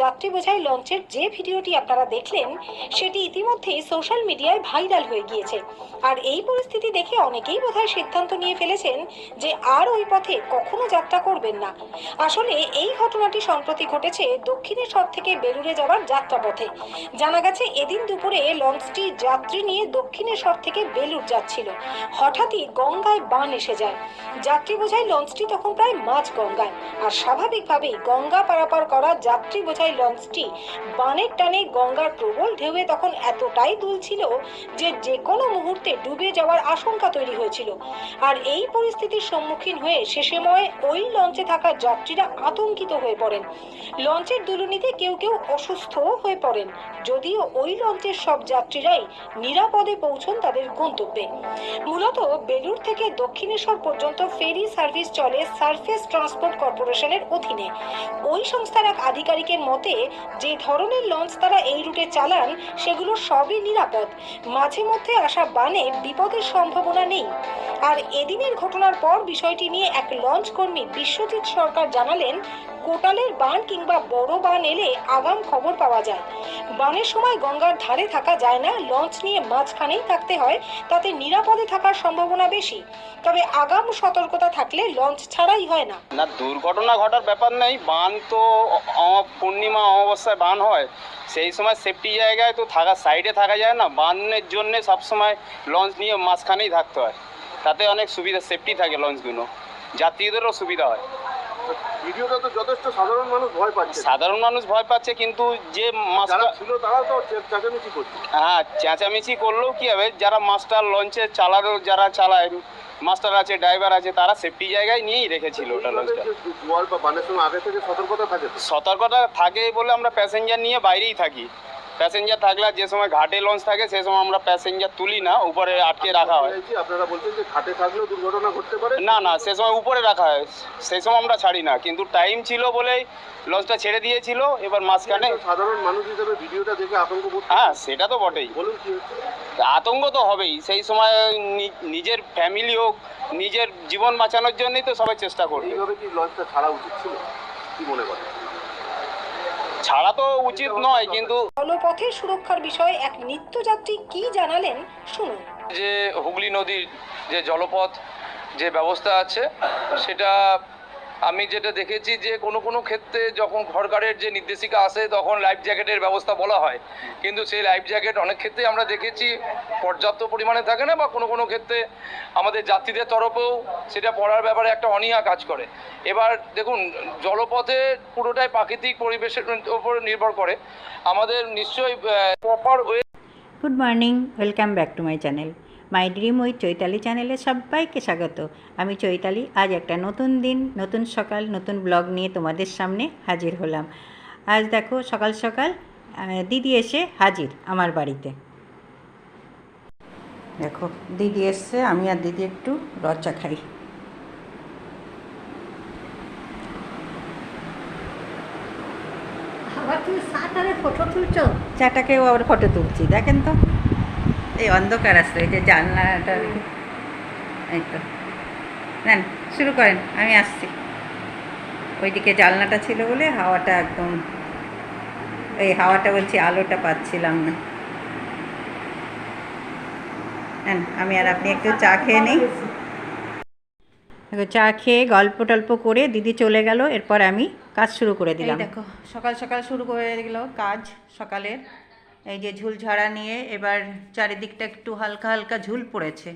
যাত্রী বোঝাই লঞ্চের যে ভিডিওটি আপনারা দেখলেন, সেটি ইতিমধ্যেই সোশ্যাল মিডিয়ায় ভাইরাল হয়ে গিয়েছে। আর এই পরিস্থিতি দেখে অনেকেই বোধহয় সিদ্ধান্ত নিয়ে ফেলেছেন যে আর ওই পথে কখনো যাত্রা করবেন না। আসলে এই ঘটনাটি সম্প্রতি ঘটেছে দক্ষিণেশ্বর থেকে বেলুড়ে যাওয়ার যাত্রাপথে। জানা গেছে, এদিন দুপুরে লঞ্চটি যাত্রী নিয়ে দক্ষিণেশ্বর থেকে বেলুড় যাচ্ছিল। হঠাৎই গঙ্গায় বান এসে যায়। যাত্রী বোঝাই লঞ্চটি তখন প্রায় মাঝ গঙ্গায় আর স্বাভাবিকভাবেই গঙ্গা পারাপার করা যাত্রী বোঝাই লঞ্চটি। বানের টানে গঙ্গার প্রবল ঢেউয়ে তখন এতটাই দুলছিল যে যে কোনো মুহূর্তে ডুবে যাওয়ার আশঙ্কা তৈরি হয়েছিল। আর এই পরিস্থিতির সম্মুখীন হয়ে সে সময় ওই লঞ্চে থাকা যাত্রীরা আতঙ্কিত হয়ে পড়েন। লঞ্চের দুলুনিতে কেউ কেউ অসুস্থও হয়ে পড়েন। যদিও ওই লঞ্চের সব যাত্রীরাই নিরাপদে পৌঁছন তাদের গন্তব্যে। মূলত বেলুর থেকে দক্ষিণেশ্বর পর্যন্ত ফেরি সার্ভিস চলে সার্ফেস ট্রান্সপোর্ট কর্পোরেশনের অধীনে। ওই সংস্থার এক আধিকারিকের মতে, যে ধরনের লঞ্চ তারা এই রুটে চালান, সেগুলো সবই নিরাপদ। মাঝে মধ্যে আসা বানে বিপদের সম্ভাবনা নেই। আর এদিনের ঘটনার পর বিষয়টি নিয়ে এক লঞ্চ কর্মী বিশ্বজিৎ সরকার জানালেন কোটালের বান কিংবা বড় বান এলে আগাম খবর পাওয়া যায়। বানের সময় গঙ্গার ধারে থাকা যায় না, লঞ্চ নিয়ে মাঝখানেই থাকতে হয়, তাতে নিরাপদে থাকার সম্ভাবনা বেশি। তবে আগাম সতর্কতা থাকলে লঞ্চ ছাড়াই হয় না। না, দুর্ঘটনা ঘটার ব্যাপার নেই, বান তো পূর্ণিমা অমাবস্যায় বান হয়। সেই সময় সেফটি জায়গায় তো থাকা সাইডে থাকা যায় না, বানের জন্য সবসময় লঞ্চ নিয়ে মাঝখানেই থাকতে হয়। তাতে অনেক সুবিধা সেফটি থাকে লঞ্চগুলো। যাত্রীদেরও সুবিধা হয়। ভিডিওটা তো যথেষ্ট সাধারণ মানুষ ভয় পাচ্ছে। সাধারণ মানুষ ভয় পাচ্ছে কিন্তু যে মাস্টার ছিল তারাও তো চেঁচামেচি করছে। হ্যাঁ চেঁচামেচি করলেও কি হবে? যারা মাস্টার লঞ্চে চালানো যারা চালায় মাস্টার আছে ড্রাইভার আছে তারা সেফটি জায়গায় নিয়েই রেখেছিল ওটা লঞ্চটা। জোয়ার বা বানের সময় আগে থেকে সতর্কতা থাকে সতর্কতা থাকে বলে আমরা প্যাসেঞ্জার নিয়ে বাইরেই থাকি। প্যাসেঞ্জার থাকলে যে সময় ঘাটে লঞ্চ থাকে সেই সময় আমরা প্যাসেঞ্জার তুলি না উপরে আটকে রাখা হয়। আপনারা বলছেন যে ঘাটে থাকলেও দুর্ঘটনা ঘটতে পারে? না না সে সময় উপরে রাখা হয়। সেই সময় আমরা ছাড়ি না কিন্তু টাইম ছিল বলেই লঞ্চটা ছেড়ে দিয়েছিল এবার মাঝখানে সাধারণ মানুষ হিসেবে ভিডিওটা দেখে আতঙ্ক হ্যাঁ সেটা তো বটেই। বলুন কি আতঙ্ক তো হবেই সেই সময় নিজের ফ্যামিলি হোক নিজের জীবন বাঁচানোর জন্যই তো সবাই চেষ্টা করবে। এইভাবে কি লঞ্চটা ছাড়া উচিত ছিল? কি মনে করেন? ছাড়া তো উচিত নয় কিন্তু জলপথের সুরক্ষার বিষয়ে এক নিত্যযাত্রী কি জানালেন শুনুন। যে হুগলি নদীর যে জলপথ যে ব্যবস্থা আছে সেটা আমি যেটা দেখেছি যে কোনো কোনো ক্ষেত্রে যখন সরকারের যে নির্দেশিকা আসে, তখন লাইফ জ্যাকেটের ব্যবস্থা বলা হয়। কিন্তু সেই লাইফ জ্যাকেট অনেক ক্ষেত্রে আমরা দেখেছি, পর্যাপ্ত পরিমাণে থাকে না বা কোনো কোনো ক্ষেত্রে আমাদের যাত্রীদের তরফেও সেটা পড়ার ব্যাপারে একটা অনীহা কাজ করে। এবার দেখুন, জলপথে পুরোটাই প্রাকৃতিক পরিবেশের উপর নির্ভর করে। আমাদের নিশ্চয়ই proper way good morning welcome back to my channel my dream with Chaitali চ্যানেলে সবাইকে স্বাগত। আমি চৈতালি আজ একটা নতুন দিন নতুন সকাল নতুন ব্লগ নিয়ে তোমাদের সামনে হাজির হলাম। আজ দেখো সকাল সকাল দিদি এসে হাজির আমার বাড়িতে। দেখো দিদি এসছে আমি আর দিদি একটু রচা খাই। চাটাকেও আবার ফটো তুলছি দেখেন তো। এই অন্ধকার আসছে এই যে জানলাটা এই তো। নেন শুরু করেন আমি আসছি। ওইদিকে জানলাটা ছিল বলে হাওয়াটা একদম এই হাওয়াটা বলছি আলোটা পাচ্ছিলাম না। নেন আমি আর আপনি একটু চা খেয়ে নিই। দেখো চা খেয়ে গল্প টল্প করে দিদি চলে গেল এরপর আমি কাজ শুরু করে দিলাম। দেখো সকাল সকাল শুরু করে দিল কাজ সকালের। এই যে ঝুল ঝাড়া নিয়ে এবার চারিদিকটা একটু হালকা হালকা ঝুল পড়েছে।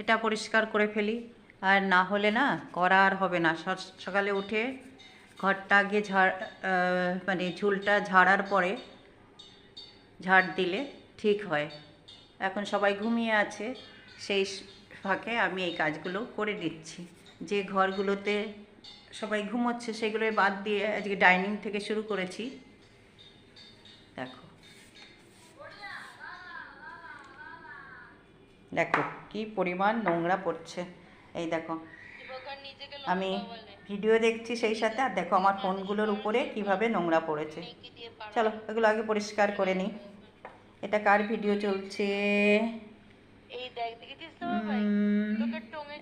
এটা পরিষ্কার করে ফেলি। আর না হলে না করা আর হবে না। সকালে উঠে ঘরটা আগে ঝাড় মানে ঝুলটা ঝাড়ার পরে ঝাড় দিলে ঠিক হয়। এখন সবাই ঘুমিয়ে আছে। সেই ফাঁকে আমি এই কাজগুলো করে দিচ্ছি। যে ঘরগুলোতে সবাই ঘুমোচ্ছে সেগুলো বাদ দিয়ে আজকে ডাইনিং থেকে শুরু করেছি। দেখো। দেখো কি পরিমাণ নোংরা পড়ছে। এই দেখো আমি ভিডিও দেখছি সেই সাথে আর দেখো আমার ফোনগুলোর উপরে কীভাবে নোংরা পড়েছে। চলো এগুলো আগে পরিষ্কার করে নিই। এটা কার ভিডিও চলছে?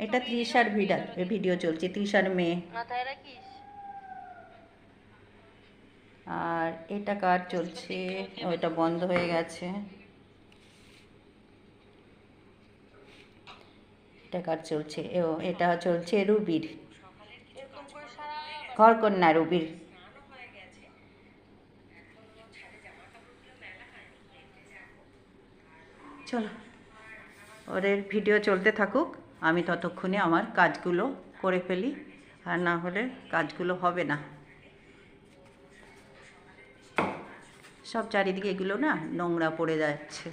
এটা তৃষার ভিডিও ভিডিও চলছে তৃষার মেয়ে। আর এটা কার চলছে? ওইটা বন্ধ হয়ে গেছে। এটা কাজ চলছে এটা চলছে রুবির। ঘর ঘরকন্যা রুবির। চলো, ওদের ভিডিও চলতে থাকুক, আমি ততক্ষণে আমার কাজগুলো করে ফেলি, আর না হলে কাজগুলো হবে না। সব চারিদিকে এগুলো না নোংরা পড়ে যাচ্ছে।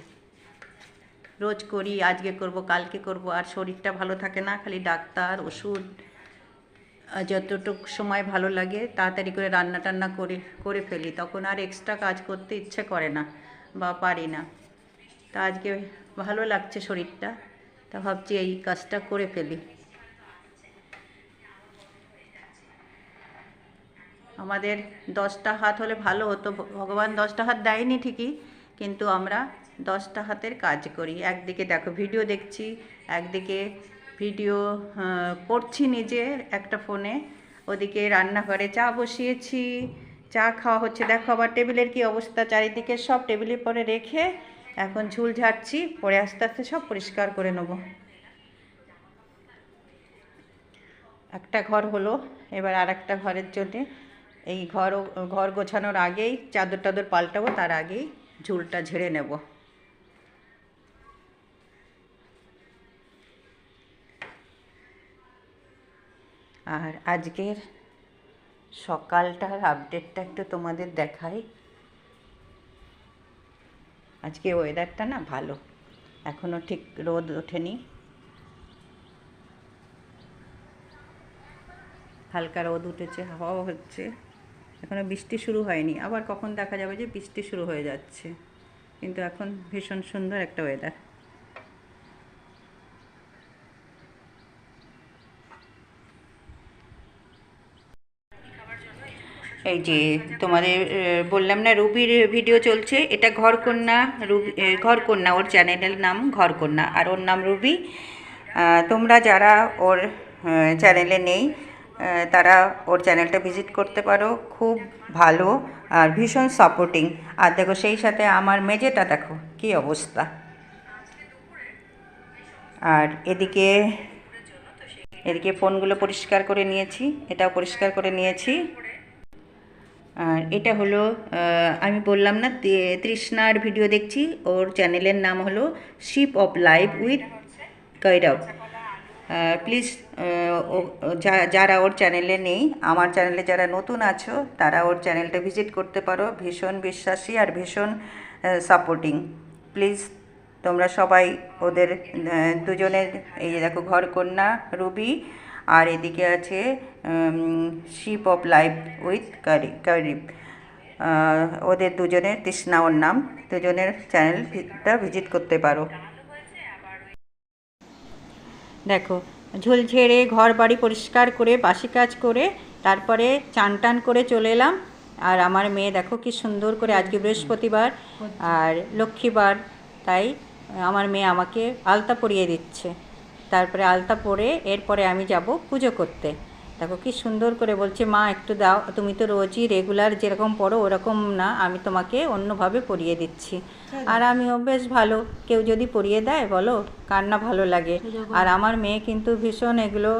রোজ করি, আজকে করব, কালকে করব, আর শরীরটা ভালো থাকে না, খালি ডাক্তার, ওষুধ যতটুকু সময় ভালো লাগে তাড়াতাড়ি করে রান্না টান্না করে করে ফেলি। তখন আর এক্সট্রা কাজ করতে ইচ্ছে করে না বা পারি না। তা আজকে ভালো লাগছে শরীরটা, তা ভাবছি এই কাজটা করে ফেলি। আমাদের দশটা হাত হলে ভালো হতো, ভগবান দশটা হাত দেয়নি ঠিকই, কিন্তু আমরা দশটা হাতের কাজ করি। একদিকে দেখো ভিডিও দেখছি, একদিকে ভিডিও করছি নিজে একটা ফোনে ওদিকে রান্নাঘরে চা বসিয়েছি, চা খাওয়া হচ্ছে। দেখো আবার টেবিলের কি অবস্থা, চারিদিকে সব টেবিলের পরে রেখে এখন ঝুল ঝাড়ছি, পরে আস্তে আস্তে সব পরিষ্কার করে নেব। একটা ঘর হলো, এবার আর একটা ঘরের জন্যে। এই ঘর ঘর গোছানোর আগেই চাদর টাদর পাল্টাবো, তার আগেই ঝুলটা ঝেড়ে নেব আর আজকের সকালটার আপডেটটা একটু তোমাদের দেখাই। আজকে ওয়েদারটা না ভালো। এখনও ঠিক রোদ ওঠেনি। হালকা রোদ উঠেছে হাওয়াও হচ্ছে। এখনও বৃষ্টি শুরু হয়নি। আবার কখন দেখা যাবে যে বৃষ্টি শুরু হয়ে যাচ্ছে। কিন্তু এখন ভীষণ সুন্দর একটা ওয়েদার এই যে তোমাদের বললাম না, রুবির ভিডিও চলছে। এটা ঘরকন্যা, রুবি ঘরকন্যা, ওর চ্যানেলের নাম ঘরকন্যা। আর ওর নাম রুবি। তোমরা যারা ওর চ্যানেলে নেই তারা ওর চ্যানেলটা ভিজিট করতে পারো। খুব ভালো আর ভীষণ সাপোর্টিং আর দেখো, সেই সাথে আমার মেজেটা দেখো, কী অবস্থা। আর এদিকে এদিকে ফোনগুলো পরিষ্কার করে নিয়েছি। এটাও পরিষ্কার করে নিয়েছি। আর এটা হলো আমি বললাম না তৃষ্ণার ভিডিও দেখছি, ওর চ্যানেলের নাম হলো ship of life with Kairav please যারা ওর চ্যানেলে নেই, আমার চ্যানেলে যারা নতুন আছো, তারা ওর চ্যানেলটা ভিজিট করতে পারো, ভীষণ বিশ্বাসী আর ভীষণ সাপোর্টিং প্লিজ তোমরা সবাই ওদের দুজনের, এই দেখো ঘরকন্যা রুবি আর এদিকে আছে শিপ অফ লাইফ উইথ কারি কারিব ওদের দুজনের, তৃষ্ণা ওর নাম, দুজনের চ্যানেলটা ভিজিট করতে পারো। দেখো, ঝোল ঝেড়ে ঘর বাড়ি পরিষ্কার করে, বাসি কাজ করে, তারপরে চান টান করে চলে এলাম। আর আমার মেয়ে দেখো কি সুন্দর করে আজকে বৃহস্পতিবার আর লক্ষ্মীবার, তাই আমার মেয়ে আমাকে আলতা পরিয়ে দিচ্ছে। তারপরে আলতা পরে এরপরে আমি যাব পুজো করতে। দেখো কি সুন্দর করে বলছে মা একটু দাও তুমি তো রোজই রেগুলার যেরকম পড়ো ওরকম না আমি তোমাকে অন্যভাবে পরিয়ে দিচ্ছি। আর আমিও বেশ ভালো কেউ যদি পরিয়ে দেয় বলো কার না ভালো লাগে। আর আমার মেয়ে কিন্তু ভীষণ এগুলো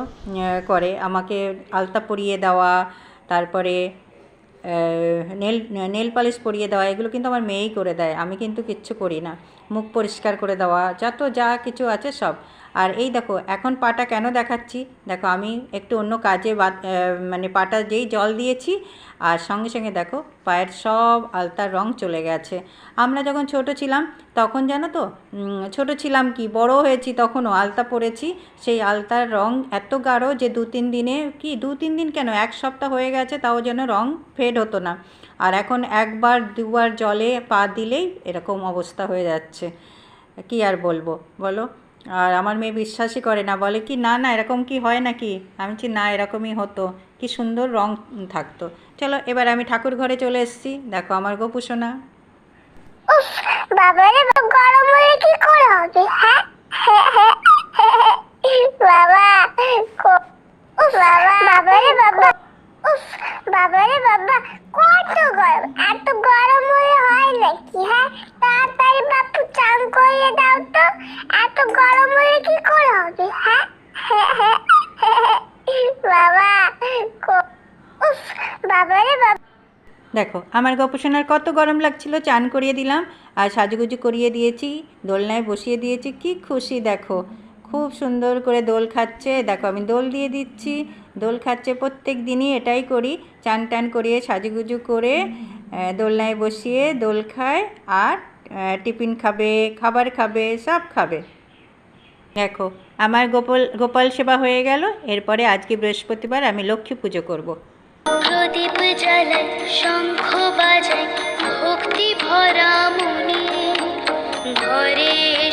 করে আমাকে আলতা পরিয়ে দেওয়া তারপরে নেল নেল পালিশ পরিয়ে দেওয়া এগুলো কিন্তু আমার মেয়েই করে দেয় আমি কিন্তু কিচ্ছু করি না। মুখ পরিষ্কার করে দেওয়া যত যা কিছু আছে সব। আর এই দেখো, এখন পাটা কেন দেখাচ্ছি? দেখো, আমি একটু অন্য কাজে মানে পাটা যেই জল দিয়েছি, আর সঙ্গে সঙ্গে দেখো, পায়ের সব আলতার রং চলে গেছে। আমরা যখন ছোট ছিলাম, তখন জানো তো ছোট ছিলাম কি, বড় হয়েছি তখনও আলতা পরেছি। সেই আলতার রং এত গাঢ় যে দু তিন দিনে, কি দু তিন দিন কেন, এক সপ্তাহ হয়ে গেছে, তাও যেন রং ফেড হতো না। আর এখন একবার, দুবার জলে পা দিলেই এরকম অবস্থা হয়ে যাচ্ছে। কি আর বলব, বলো? আর আমার মেয়ে বিশ্বাসই করে না, বলে কি, না না, এরকম কি হয় নাকি? আমি বলছি, না, এরকমই হতো, কি সুন্দর রং থাকতো। চলো, এবার আমি ঠাকুর ঘরে চলে এসেছি। দেখো আমার গোপু সোনা। বাবা রে, গরম বাবা কত গরম, এত গরম হয় নাকি হ্যাঁ? দাও তো। এত গরম হলে কি করে হবে হ্যাঁ? বাবা বাবা রে বাবা। দেখো, আমার গপসোনার কত গরম লাগছিল, চান করিয়ে দিলাম, আর সাজুগুজু করিয়ে দিয়েছি, দোলনায় বসিয়ে দিয়েছি, কি খুশি দেখো। খুব সুন্দর করে দোল খাচ্ছে, দেখো আমি দোল দিয়ে দিচ্ছি, দোল খাচ্ছে প্রত্যেক দিনই এটাই করি, চান টান করিয়ে সাজুগুজু করে দোলনায় বসিয়ে দোল খায়, আর টিফিন খাবে, খাবার খাবে, সব খাবে। দেখো, আমার গোপাল গোপাল সেবা হয়ে গেল। এরপরে আজকে বৃহস্পতিবার আমি লক্ষ্মী পুজো করব। প্রদীপ শঙ্খ ভক্তি ভরা মুনি। ঘরে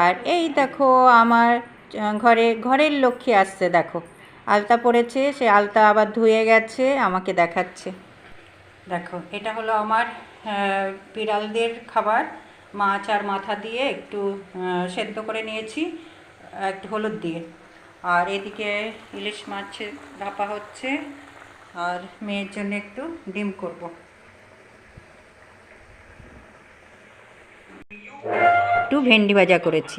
আর এই দেখো আমার ঘরে, ঘরের লক্ষ্মী আসছে, দেখো। আলতা পড়েছে, সে আলতা আবার ধুয়ে গেছে, আমাকে দেখাচ্ছে। দেখো, এটা হলো আমার বিড়ালদের খাবার। মাছ আর মাথা দিয়ে একটু সেদ্ধ করে নিয়েছি, একটু হলুদ দিয়ে। আর এদিকে ইলিশ মাছের ভাপা হচ্ছে, আর মেয়ের জন্য একটু ডিম করব। একটু ভেন্ডি ভাজা করেছি।